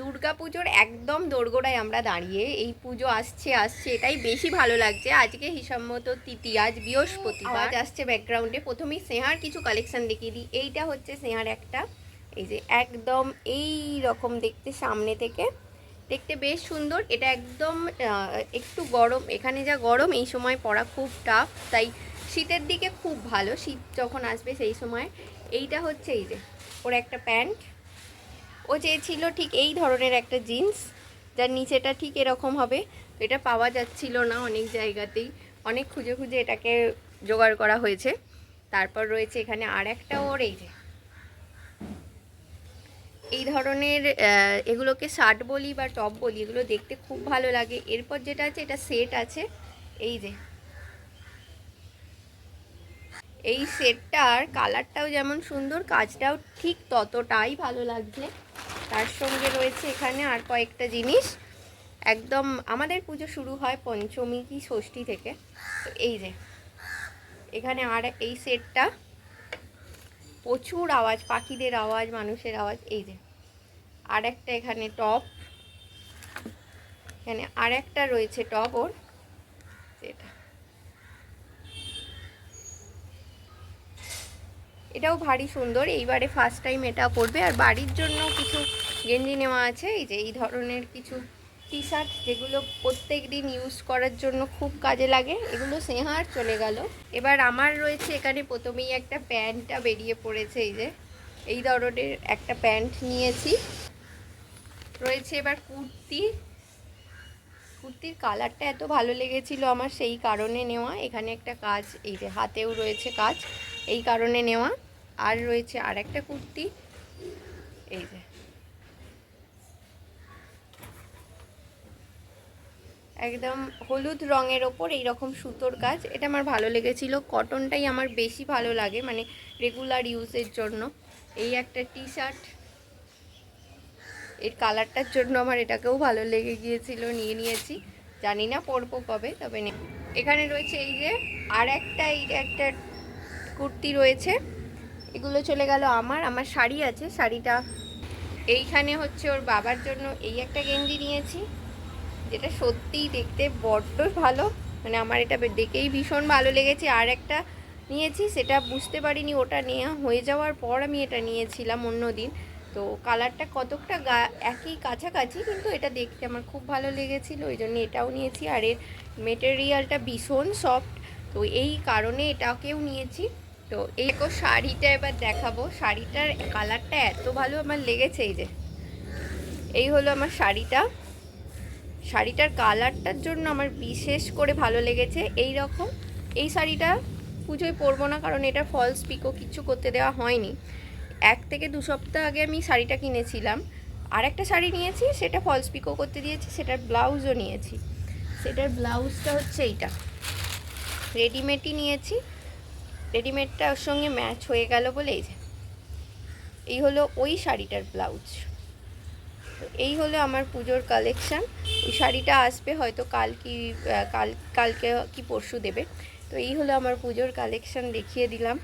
দুর্গা পুজোর একদম দোরগোড়ায় আমরা দাঁড়িয়ে এই পুজো আসছে আসছে এটাই বেশি ভালো লাগছে। আজকে হিসাব মতো তৃতীয় আজ বৃহস্পতিবার আসছে ব্যাকগ্রাউন্ডে প্রথমেই স্নেহার কিছু কালেকশন দেখিয়ে দিই। এইটা হচ্ছে স্নেহার একটা এই যে একদম এই রকম দেখতে সামনে থেকে। দেখতে বেশ সুন্দর। এটা একদম একটু গরম। এখানে যা গরম এই সময় পরা খুব টাফ তাই শীতের দিকে খুব ভালো। শীত যখন আসবে সেই সময়। এইটা হচ্ছে এই যে ওর একটা প্যান্ট। ও চেয়েছিল ঠিক এই ধরনের একটা জিন্স, যার নিচেটা ঠিক এরকম হবে। এটা পাওয়া যাচ্ছিল না অনেক জায়গাতেই। অনেক খুঁজে খুঁজে এটাকে জোগাড় করা হয়েছে। তারপর রয়েছে এখানে আর একটা ওর এই যে। এই ধরনের এগুলোকে শার্ট বলি বা টপ বলি, এগুলো দেখতে খুব ভালো লাগে। এরপর যেটা আছে, এটা সেট আছে। এই যে। এই সেটটার কালারটাও যেমন সুন্দর, কাজটাও ঠিক ততটাই ভালো লাগছে। তার সঙ্গে রয়েছে এখানে আর কয়েকটা জিনিস। একদম আমাদের পুজো শুরু হয় পঞ্চমী কি ষষ্ঠী থেকে। তো এই যে, এখানে আর এই সেটটা প্রচুর আওয়াজ, পাখিদের আওয়াজ, মানুষের আওয়াজ, এই যে। আর একটা এখানে টপ। এখানে আর একটা রয়েছে টপ ওর, যেটা। এটাও ভারী সুন্দর, এইবারে ফার্স্ট টাইম এটা পরবে। আর বাড়ির জন্য কিছু গেঞ্জি নেওয়া আছে। এই যে এই ধরনের কিছু টি শার্ট যেগুলো প্রত্যেক দিন ইউজ করার জন্য খুব কাজে লাগে। এগুলো সেহার চলে গেল। এবার আমার রয়েছে এখানে প্রথমেই একটা প্যান্টটা বেরিয়ে পড়েছে এই যে। এই ধরনের একটা প্যান্ট নিয়েছি। রয়েছে এবার কুর্তি। কুর্তির কালারটা এত ভালো লেগেছিল আমার সেই কারণে নেওয়া। এখানে একটা কাজ, এই যে হাতেও রয়েছে কাজ এই কারণে নেওয়া। আর রয়েছে আর একটা কুর্তি। এই যে। একদম হলুদ রঙের ওপর এই রকম সুতোর কাজ। এটা আমার ভালো লেগেছিল। কটনটাই আমার বেশি ভালো লাগে মানে রেগুলার ইউজের জন্য। এই একটা টি শার্ট এর কালারটার জন্য আমার এটাকেও ভালো লেগে গিয়েছিল, নিয়ে নিয়েছি। জানি না পরবো কবে, তবে এখানে রয়েছে এই যে আর একটা, এই একটা কুর্তি রয়েছে। এগুলো চলে গেল আমার আমার শাড়ি আছে, শাড়িটা এইখানে হচ্ছে ওর বাবার জন্য। এই একটা গেঞ্জি নিয়েছি। যেটা সত্যিই দেখতে বড্ড ভালো। মানে আমার এটা দেখেই ভীষণ ভালো লেগেছে। আর একটা নিয়েছি, সেটা বুঝতে পারিনি ওটা নেওয়া হয়ে যাওয়ার পর আমি এটা নিয়েছিলাম অন্য দিন। তো কালারটা কতকটা গা একই কাছাকাছি, কিন্তু এটা দেখতে আমার খুব ভালো লেগেছিলো, ওই জন্য এটাও নিয়েছি। আর এর মেটেরিয়ালটা ভীষণ সফট তো এই কারণে এটাকেও নিয়েছি। তো এই শাড়িটা এবার দেখাবো। শাড়িটার কালারটা এত ভালো আমার লেগেছে, এই যে। এই হলো আমার শাড়িটা। শাড়িটার কালারটার জন্য আমার বিশেষ করে ভালো লেগেছে। এই রকম। এই শাড়িটা পুজোয় পরবো না, কারণ এটা ফলস পিকো কিচ্ছু করতে দেওয়া হয়নি। এক থেকে দু সপ্তাহ আগে আমি শাড়িটা কিনেছিলাম। আর একটা শাড়ি নিয়েছি, সেটা ফলস পিকো করতে দিয়েছি, সেটার ব্লাউজও নিয়েছি। সেটার ব্লাউজটা হচ্ছে এইটা। রেডিমেডই নিয়েছি। রেডিমেডটা ওর সঙ্গে ম্যাচ হয়ে গেল বলে এই যে। এই হলো ওই শাড়িটার ব্লাউজ। তো এই হলো আমার পুজোর কালেকশান ওই শাড়িটা আসবে হয়তো কাল কি কাল, কালকে কি পরশু দেবে। তো এই হলো আমার পুজোর কালেকশান দেখিয়ে দিলাম।